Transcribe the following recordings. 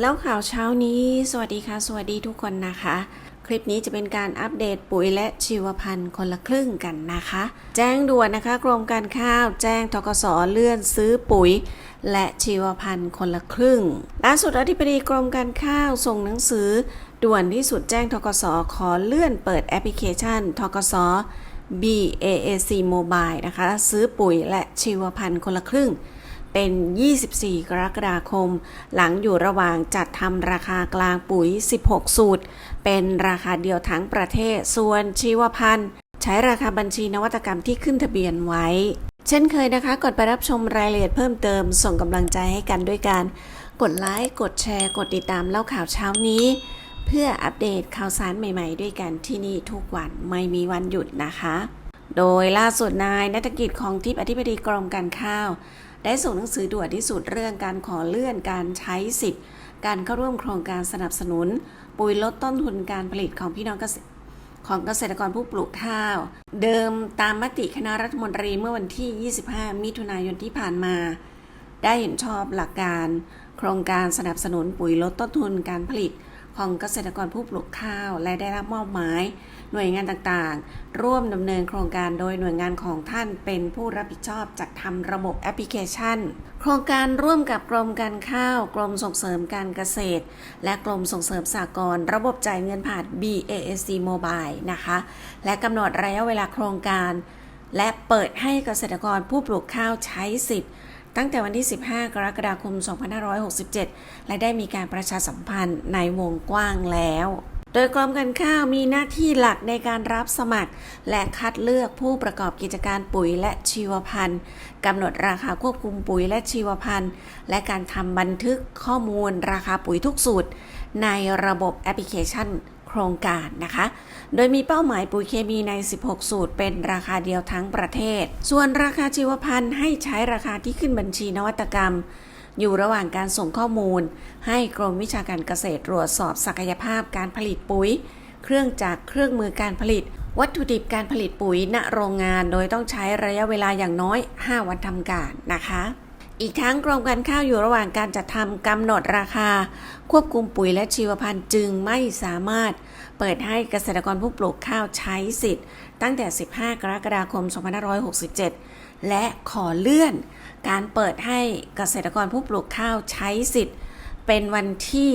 แล้วข่าวเช้านี้ สวัสดีค่ะ สวัสดีทุกคนนะคะ คลิปนี้จะเป็นการอัปเดตปุ๋ยและชีวพันธุ์คนละครึ่งกันนะคะ แจ้งด่วนนะคะ กรมการข้าว แจ้งทกสเลื่อนซื้อปุ๋ย และชีวพันธุ์คนละครึ่งล่าสุดอธิบดีกรมการข้าวส่งหนังสือ ด่วนที่สุดแจ้งทกสขอเลื่อนเปิดแอปพลิเคชันทกส BAAC Mobile นะคะ ซื้อปุ๋ยและชีวพันธุ์คนละครึ่ง เป็น 24 กรกฎาคม หลังอยู่ระหว่างจัดทำราคากลางปุ๋ย 16 สูตร เป็นราคาเดียวทั้งประเทศ ส่วนชีวพันธุ์ ใช้ราคาบัญชีนวัตกรรมที่ขึ้นทะเบียนไว้ เช่นเคยนะคะ กดไปรับชมรายละเอียดเพิ่มเติม ส่งกำลังใจให้กันด้วยการ กดไลค์ กดแชร์ กดติดตามเล่าข่าวเช้านี้ เพื่ออัปเดตข่าวสารใหม่ ๆ ด้วยกันที่นี่ทุกวันไม่มีวันหยุดนะคะโดยล่าสุดนายนัฐกิจของทิพย์อธิบดีกรมการข้าว ได้ส่งหนังสือด่วนที่สุดเรื่องการขอเลื่อนการใช้สิทธิ์ การเข้าร่วมโครงการสนับสนุน ปุ๋ยลดต้นทุนการผลิตของพี่น้องเกษตรของเกษตรกรผู้ปลูกข้าว เดิมตามมติคณะรัฐมนตรีเมื่อวันที่ 25 มิถุนายนที่ผ่านมา ได้เห็นชอบหลักการ โครงการสนับสนุนปุ๋ยลดต้นทุนการผลิต ของเกษตรกรผู้ปลูกข้าว และได้รับมอบหมาย หน่วยงานต่างๆ ร่วมดำเนินโครงการโดยหน่วยงานของท่านเป็นผู้รับผิดชอบจัดทำระบบแอปพลิเคชัน โครงการร่วมกับกรมการข้าว กรมส่งเสริมการเกษตร และกรมส่งเสริมสหกรณ์ระบบจ่ายเงินผ่าน BASC Mobile นะคะ และกำหนดระยะเวลาโครงการ และเปิดให้เกษตรกรผู้ปลูกข้าวใช้สิทธิ์ ตั้งแต่วันที่ 15 กรกฎาคม 2567 และได้มีการประชาสัมพันธ์ในวงกว้างแล้ว โดยกรมการข้าวมีหน้าที่หลักในการรับสมัคร และคัดเลือกผู้ประกอบกิจการปุ๋ยและชีวพันธุ์กำหนดราคาควบคุมปุ๋ยและชีวพันธุ์ และการทำบันทึกข้อมูลราคาปุ๋ยทุกสูตร ในระบบแอปพลิเคชัน โครงการนะคะ โดยมีเป้าหมายปุ๋ยเคมีใน 16 สูตร เป็นราคาเดียวทั้งประเทศ ส่วนราคาชีวพันธุ์ให้ใช้ราคาที่ขึ้นบัญชีนวัตกรรม อยู่ระหว่างการส่งข้อมูล ให้กรมวิชาการเกษตรตรวจสอบศักยภาพการผลิตปุ๋ย เครื่องจักรเครื่องมือการผลิต วัตถุดิบการผลิตปุ๋ยณโรงงาน โดยต้องใช้ระยะเวลาอย่างน้อย 5 วันทำการนะคะ อีกทั้งกรมการข้าวอยู่ระหว่างการจัดทำกำหนดราคา ควบคุมปุ๋ยและชีวพันธุ์จึงไม่สามารถ เปิดให้เกษตรกรผู้ปลูกข้าวใช้สิทธิ์ ตั้งแต่ 15 กรกฎาคม 2567 และขอเลื่อน การเปิดให้เกษตรกรผู้ปลูกข้าวใช้สิทธิ์ เป็นวันที่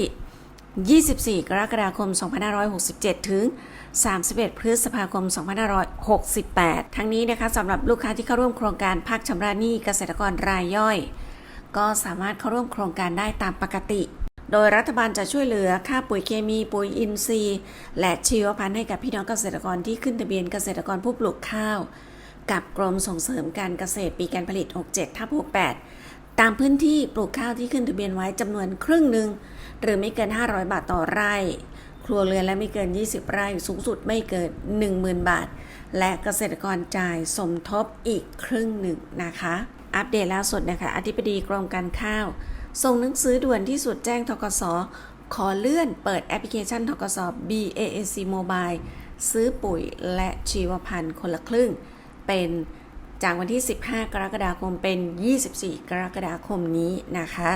24 กรกฎาคม 2567 ถึง 31 พฤษภาคม 2568 ทั้งนี้นะคะสำหรับลูกค้าที่เข้าร่วมโครงการพักชำระหนี้เกษตรกรรายย่อย ก็สามารถเข้าร่วมโครงการได้ตามปกติ โดยรัฐบาลจะช่วยเหลือค่าปุ๋ยเคมีปุ๋ยอินทรีย์ และชีวพันธุ์ให้กับพี่น้องเกษตรกรที่ขึ้นทะเบียนเกษตรกรผู้ปลูกข้าว กับกรมส่งเสริมการเกษตรปีการผลิต 67ทับ68 ตามพื้นที่ปลูกข้าวที่ขึ้นทะเบียนไว้จำนวนครึ่งหนึ่งหรือไม่เกิน 500 บาทต่อไร่ ครัวเรือนและไม่เกิน 20 ไร่สูงสุดไม่เกิน 10,000 บาท และเกษตรกรจ่ายสมทบอีกครึ่งหนึ่งนะคะ อัปเดตล่าสุดนะคะ อธิบดีกรมการข้าว ส่งหนังสือด่วนที่สุดแจ้งทกสขอเลื่อนเปิดแอปพลิเคชันทกส BAAC Mobile ซื้อปุ๋ยและชีวพันธุ์คนละครึ่ง เป็น จากวันที่ 15 กรกฎาคมเป็น 24 กรกฎาคมนี้นะคะ